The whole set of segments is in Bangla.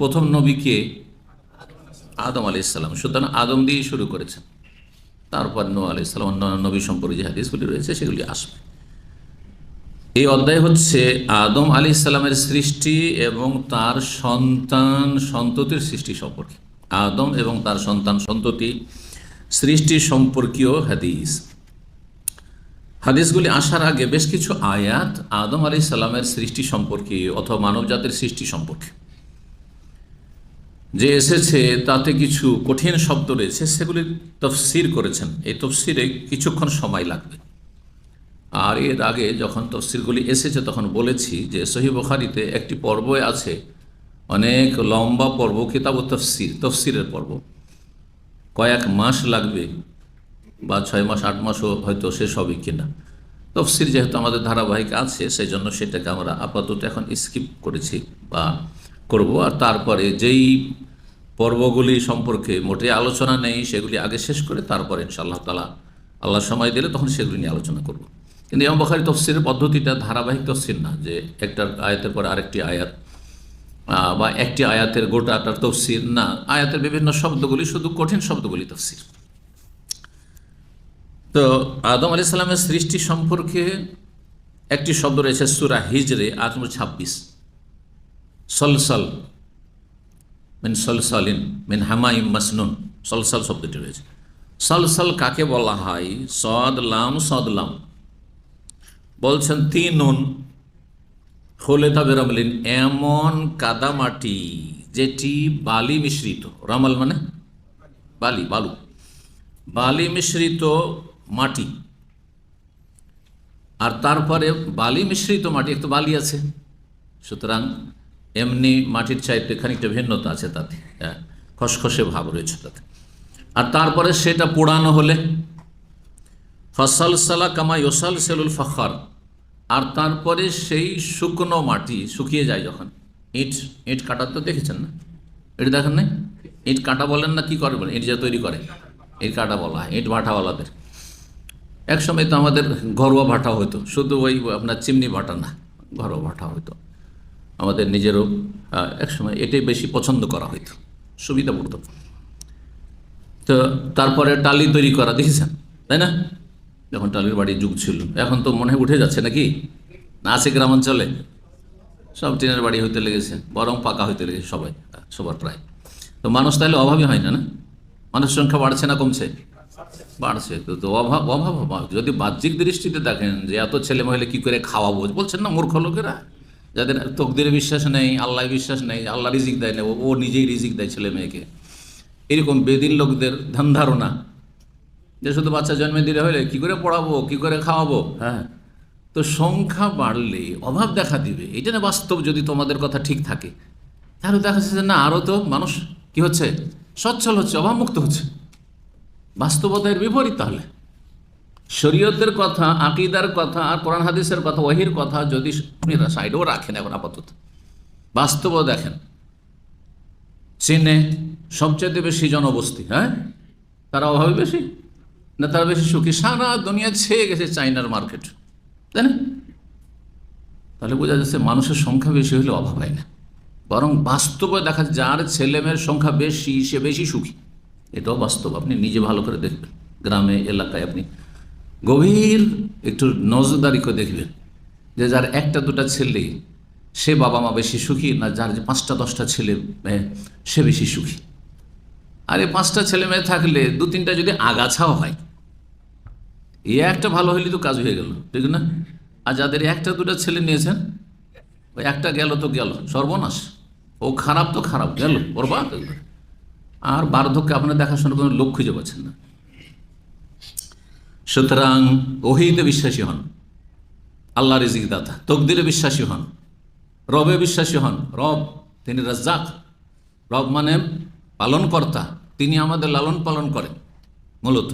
প্রথম নবীকে আদম আলি ইসলাম সুতরাং আদম দিয়ে শুরু করেছেন। তারপর নো আলি ইসলাম অন্যান্য নবী সম্পর্কে যে হাদিসগুলি রয়েছে, সেগুলি আসবে। এই অধ্যায় হচ্ছে আদম আলী ইসলামের সৃষ্টি এবং তার সন্তান সন্ততির সৃষ্টি সম্পর্কে। আদম এবং তার সন্তান সন্ততি সৃষ্টি সম্পর্কীয় হাদিস। হাদিসগুলি আসার আগে বেশ কিছু আয়াত আদম আলী সাল্লামের সৃষ্টি সম্পর্কে অথবা মানব জাতির সৃষ্টি সম্পর্কে। যে এসেছে তাতে কিছু কঠিন শব্দ রয়েছে, সেগুলি তফসির করেছেন। এই তফসিরে কিছুক্ষণ সময় লাগবে। আর এর আগে যখন তফসিরগুলি এসেছে, তখন বলেছি যে সহি বখারিতে একটি পর্বে আছে, অনেক লম্বা পর্ব, কিতাব তফসির, তফসিরের পর্ব। কয়েক মাস লাগবে, বা ছয় মাস, আট মাসও হয়তো শেষ হবে কিনা। তফসির যেহেতু আমাদের ধারাবাহিক আছে, সেই জন্য সেটাকে আমরা আপাতত এখন স্কিপ করেছি, বা করব আর তারপরে যেই পর্বগুলি সম্পর্কে মোটে আলোচনা নেই, সেগুলি আগে শেষ করে তারপরে ইনশাআল্লাহ তালা আল্লাহ সময় দিলে তখন সেগুলি নিয়ে আলোচনা করব। কিন্তু ইমাম বখারি তফসিরের পদ্ধতিটা ধারাবাহিক তফসির না, যে একটা আয়াতের পর আরেকটি আয়াত বা একটি আয়াতের গোটাটার তফসির না, আয়াতের বিভিন্ন শব্দগুলি শুধু কঠিন শব্দগুলি তফসির। তো আদম আলি সাল্লামের সৃষ্টি সম্পর্কে একটি শব্দ রয়েছে সুরা হিজরে আট নম্বর ছাব্বিশ। সলসল, মিন সলসলিন, মিন হামাইম মাসনুন। সলসল শব্দটি রয়েছে। সলসল কাকে বলা হয়? সদলাম সদলাম বলছেন তিনুন খোলেতা বেরমলিন এমন কাদামাটি যেটি বালি মিশ্রিত। রামাল মানে বালি, বালু। বালি মিশ্রিত মাটি। আর তারপরে বালি মিশ্রিত মাটি, একটু বালি আছে। সুতরাং এমনি মাটির চাইতে খানিকটা ভিন্নতা আছে তাতে। হ্যাঁ খসখসে ভাব রয়েছে তাতে। আর তারপরে সেটা পোড়ানো হলে ফসল সালা কামা ইসাল সেলুল ফখর, আর তারপরে সেই শুকনো মাটি শুকিয়ে যায় যখন। ইট ইট কাটা তো দেখেছেন না? এটা দেখেন নাই? ইট কাটা বলেন না কি করে বলেন? ইট যা তৈরি করে। ইট কাটা বলা হয়, ইট ভাটাওয়ালাদের। এক সময় তো আমাদের ঘরোয়া ভাটা হতো, শুধু ওই আপনার চিমনি ভাটা না, ঘরোয়া ভাটা হতো। আমাদের নিজেরও আহ, এক সময় এটাই বেশি পছন্দ করা হতো সুবিধা পড়তো তো তারপরে টালি তৈরি করা দেখেছেন? তাই না? যখন টালির বাড়ির যুগ ছিল এখন তো মনে উঠে যাচ্ছে নাকি? না আছে গ্রামাঞ্চলে। সব টিনের বাড়ি হইতে লেগেছে বরং পাকা হইতে লেগেছে সবাই সবার প্রায়। তো মানুষ তাহলে অভাবই হয় না না? মানুষ সংখ্যা বাড়ছে না কমছে? বাড়ছে তো তো অভাব অভাব অভাব। যদি বাহ্যিক দৃষ্টিতে দেখেন যে এত ছেলে মহিলা কী করে খাওয়াবো বলছেন না মূর্খ লোকেরা। যাদের তকদিরে বিশ্বাস নেই, আল্লাহ বিশ্বাস নেই, আল্লাহ রিজিক দেয় না, ও নিজেই রিজিক দেয় ছেলে মেয়েকে। এরকম বেদিন লোকদের ধ্যান ধারণা। যে শুধু বাচ্চা জন্মে দিলে হলে কী করে পড়াবো, কী করে খাওয়াবো? হ্যাঁ। তো সংখ্যা বাড়লে অভাব দেখা দিবে। এটা না বাস্তব যদি তোমাদের কথা ঠিক থাকে। তাহলে দেখা যাচ্ছে যে না আরও তো মানুষ কি হচ্ছে? সচ্ছল হচ্ছে, অভাবমুক্ত হচ্ছে। বাস্তবতার বিপরীত তাহলে। শরীয়তের কথা, আকিদার কথা, আর কোরআন হাদিসের কথা ওহির কথা যদি সাইডেও রাখেন এখন আপাতত বাস্তব দেখেন। চীনে সবচেয়ে বেশি জনবস্তি হ্যাঁ? তারা অভাবে বেশি? না, তারা বেশি সুখী? সারা দুনিয়া ছেয়ে গেছে চাইনার মার্কেট, তাই না? তাহলে বোঝা যাচ্ছে মানুষের সংখ্যা বেশি হলে অভাব হয় না। বরং বাস্তবে দেখা যার ছেলে মেয়ের সংখ্যা বেশি, সে বেশি সুখী। এটাও বাস্তব, আপনি নিজে ভালো করে দেখবেন। গ্রামে, এলাকায় আপনি গভীর একটু নজরদারি করে দেখবেন যে যার একটা দুটা ছেলে, সে বাবা মা বেশি সুখী না যার যে পাঁচটা, দশটা ছেলে মেয়ে, সে বেশি সুখী। আর এই পাঁচটা ছেলে মেয়ে থাকলে দু তিনটা যদি আগাছাও হয়, এ একটা ভালো হইলে তো কাজ হয়ে গেল, ঠিক না? আর যাদের একটা, দুটো ছেলে নিয়েছেন, ওই একটা গেল তো গেল, সর্বনাশ। ও খারাপ তো খারাপ, গেল, বরবাদ একবারে। আর বার্ধক্যে আপনার দেখাশোনার কোনো লোক খুঁজে পাচ্ছেন না। সুতরাং ওহিতে বিশ্বাসী হন, আল্লাহ রিজিক দাতা, তকদিরে বিশ্বাসী হন, রবে বিশ্বাসী হন, রব তিনি রাজ্জাক, রব মানে পালনকর্তা, তিনি আমাদের লালন পালন করেন, মূলত।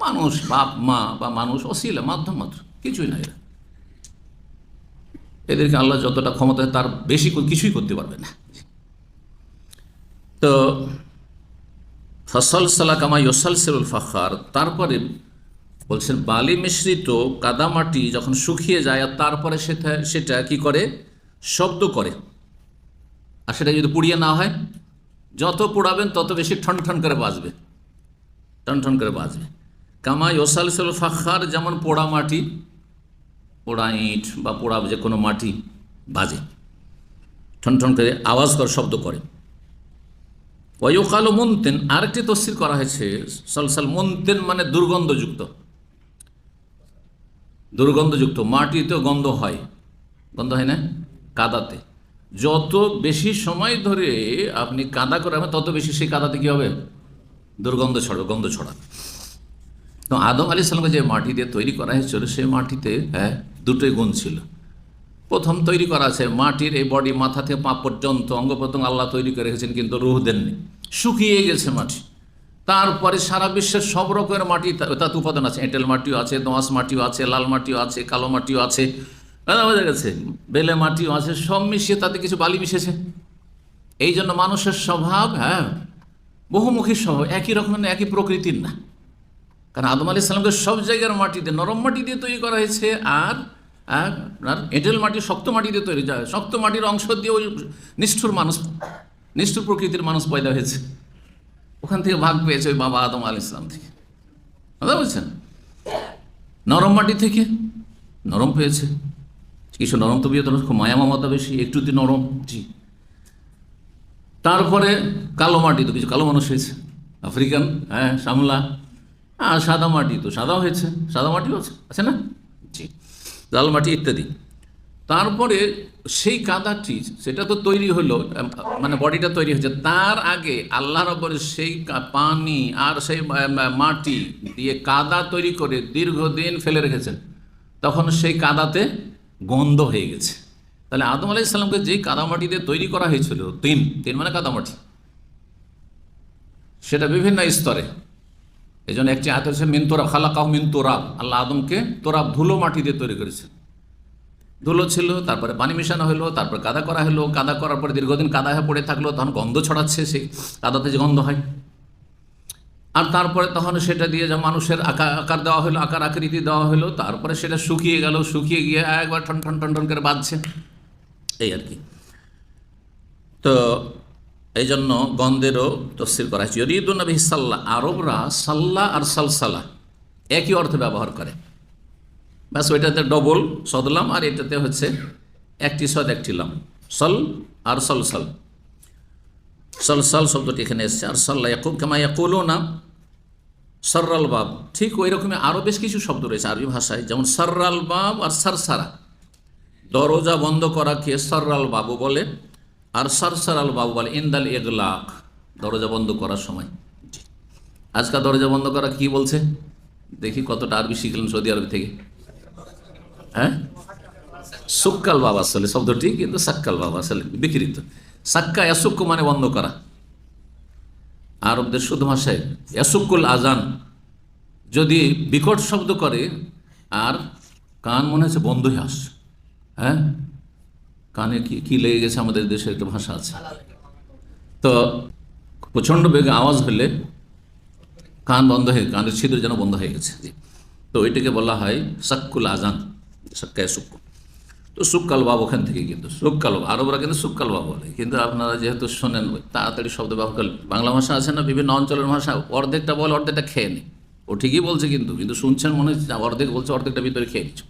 মানুষ, বাপ, মা বা মানুষ, অশিলা, মাধ্যম মাত্র, কিছুই না এরা। এদেরকে আল্লাহ যতটা ক্ষমতা তার বেশি কিছুই করতে পারবে না। তো, ফসল সালাকামা ইয়সাল সেরুল ফাখার, তারপরে বলছেন, বালি মিশ্রিত কাদামাটি যখন শুকিয়ে যায় আর তারপরে সেটা সেটা কি করে? শব্দ করে। আর সেটা যদি পুড়িয়ে না হয়, যত পোড়াবেন তত বেশি ঠন ঠন করে বাজবে। টন টন করে বাজবে। কামা ইসালসল ফাখার যেমন পোড়া মাটি, পোড়া ইট বা পোড়া যে কোনো মাটি বাজে। ঠন ঠন করে আওয়াজ করে, শব্দ করে। ওয়ুকালো মন্তেন, আরেকটি তসির করা হয়েছে, সলসাল মন্তেন মানে দুর্গন্ধযুক্ত। দুর্গন্ধযুক্ত, মাটিতেও গন্ধ হয়। গন্ধ হয় না? কাদাতে। যত বেশি সময় ধরে আপনি কাদা করাবেন তত বেশি সেই কাদাতে কী হবে? দুর্গন্ধ ছড়াবে গন্ধ ছড়াবে। তো আদম আলি সালামকে যে মাটি দিয়ে তৈরি করা হয়েছিল, সেই মাটিতে হ্যাঁ দুটোই গুণ ছিল। প্রথম তৈরি করা আছে, মাটির এই বডি মাথা থেকে পা পর্যন্ত, অঙ্গ প্রত্যঙ্গ আল্লাহ তৈরি করে রেখেছেন, কিন্তু রুহ দেননি। শুকিয়ে গেছে মাটি। তারপরে সারা বিশ্বের সব রকমের মাটি তাতে উপাদান আছে, এঁটেল মাটিও আছে, দোঁয়াশ মাটিও আছে, লাল মাটিও আছে, কালো মাটিও আছে। বোঝা গেছে। বেলে মাটিও আছে, সব মিশিয়ে তাতে কিছু বালি মিশেছে। এই জন্য মানুষের স্বভাব হ্যাঁ বহুমুখী স্বভাব, একই রকমের, একই প্রকৃতির না। কারণ আদম আলি সালামকে সব জায়গার মাটিতে নরম মাটি দিয়ে তৈরি করা হয়েছে, আর আর আপনার এঁটেল মাটি শক্ত মাটি দিয়ে তৈরি যায় শক্ত মাটির অংশ দিয়ে ওই নিষ্ঠুর মানুষ, নিষ্ঠুর প্রকৃতির মানুষ পয়দা হয়েছে। ওখান থেকে ভাগ পেয়েছে ওই বাবা আদম আলি ইসলাম থেকে। কথা বলছেন? নরম মাটি থেকে নরম পেয়েছে। কিছু নরম তো বিয়ে খুব মায়া মমতা বেশি, একটু দি নরম। জি। তারপরে কালো মাটি তো, কিছু কালো মানুষ হয়েছে। আফ্রিকান হ্যাঁ সামলা আর সাদা মাটি তো সাদা হয়েছে, সাদা মাটিও আছে আছে না? জি। লাল মাটি ইত্যাদি। তারপরে সেই কাদাটি, সেটা তো তৈরি হলো মানে বডিটা তৈরি হয়েছে। তার আগে আল্লাহ রব্বর সেই পানি আর সেই মাটি দিয়ে কাদা তৈরি করে দীর্ঘদিন ফেলে রেখেছেন। তখন সেই কাদাতে গন্ধ হয়ে গেছে। তাহলে আদম আলাইহিস সালামকে যেই কাদামাটি দিয়ে তৈরি করা হয়েছিল, তিন তিন মানে কাদামাটি, সেটা বিভিন্ন স্তরে। এই জন্য একটি আয়াত হচ্ছে মিন তোরা খালাকাহ মিন তোরাব। আল্লাহ আদমকে তোরাব ধুলো মাটি দিয়ে তৈরি করেছে ধুলো ছিল, তারপরে পানি মেশানো হলো, তারপর কাদা করা হলো, কাদা করার পরে দীর্ঘদিন কাদা হয়ে পড়ে থাকল, তখন গন্ধ ছড়াচ্ছে সেই কাদাতে যে গন্ধ হয়। আর তারপরে তখন সেটা দিয়ে যে মানুষের আকার আকার দেওয়া হলো, আকার আকৃতি দেওয়া হলো, তারপরে সেটা শুকিয়ে গেল, শুকিয়ে গিয়ে একবার ঠন ঠন ঠন ঠন করে বাঁধছে এই আর কি। তো এই জন্য গন্ধেরও তফসিল করা হয়েছে। ইরিদুল নবী সাল্লাহ আরবরা সাল্লাহ আর সালসালা একই অর্থে ব্যবহার করে। ব্যাস, ওইটাতে ডবল সদলাম আর এটাতে হচ্ছে একটি সদ, একটি লাম। সল আর সলসল সলসল শব্দটি এখানে এসছে। আর সাল্লাহ ইয়াকুব কামা ইয়াকুলো না সর্রাল বাব। ঠিক ওই রকমই আরও বেশ কিছু শব্দ রয়েছে আরবি ভাষায়, যেমন সর্রাল বাব আর সারসারা। দরজা বন্ধ করাকে সর্রাল বাবু বলে, আর সারসারাল বাবু বলে ইন্দাল এগলাক, দরজা বন্ধ করার সময়। আজকাল দরজা বন্ধ করা কি বলছে? দেখি কতটা আরবি শিখলেন সৌদি আরব থেকে। হ্যাঁ? সুক্কাল বাবা আসলে, শব্দটি কিন্তু সাক্কাল বাবা আসলে, বিকৃত। সাক্কা ইয়াসুক্ক মানে বন্ধ করা। আরবদের শুধু ভাষায় ইয়াসুক্কুল আজান যদি বিকট শব্দ করে, আর কান মনে হচ্ছে বন্ধ হয়ে আসছে হ্যাঁ? কানে কি কি লেগে গেছে আমাদের দেশে একটা ভাষা আছে। তো প্রচণ্ড বেগে আওয়াজ হলে কান বন্ধ হয়ে, কানের ছিদ্র যেন বন্ধ হয়ে গেছে। তো এটাকে বলা হয় সাক্কুল আজান সাক্কায় সুক্কু তো সুক্কাল বাব ওখান থেকে কিন্তু সুক্কাল আরবরা কিন্তু সুক্কাল বাব বলে। কিন্তু আপনারা যেহেতু শোনেন তাড়াতাড়ি শব্দ ব্যবহার বাংলা ভাষা আছে না বিভিন্ন অঞ্চলের ভাষা অর্ধেকটা বলে অর্ধেকটা খেয়ে নেই ও ঠিকই বলছে কিন্তু কিন্তু শুনছেন মনে হচ্ছে না, অর্ধেক বলছে অর্ধেকটা ভিতরে খেয়ে নিচ্ছে।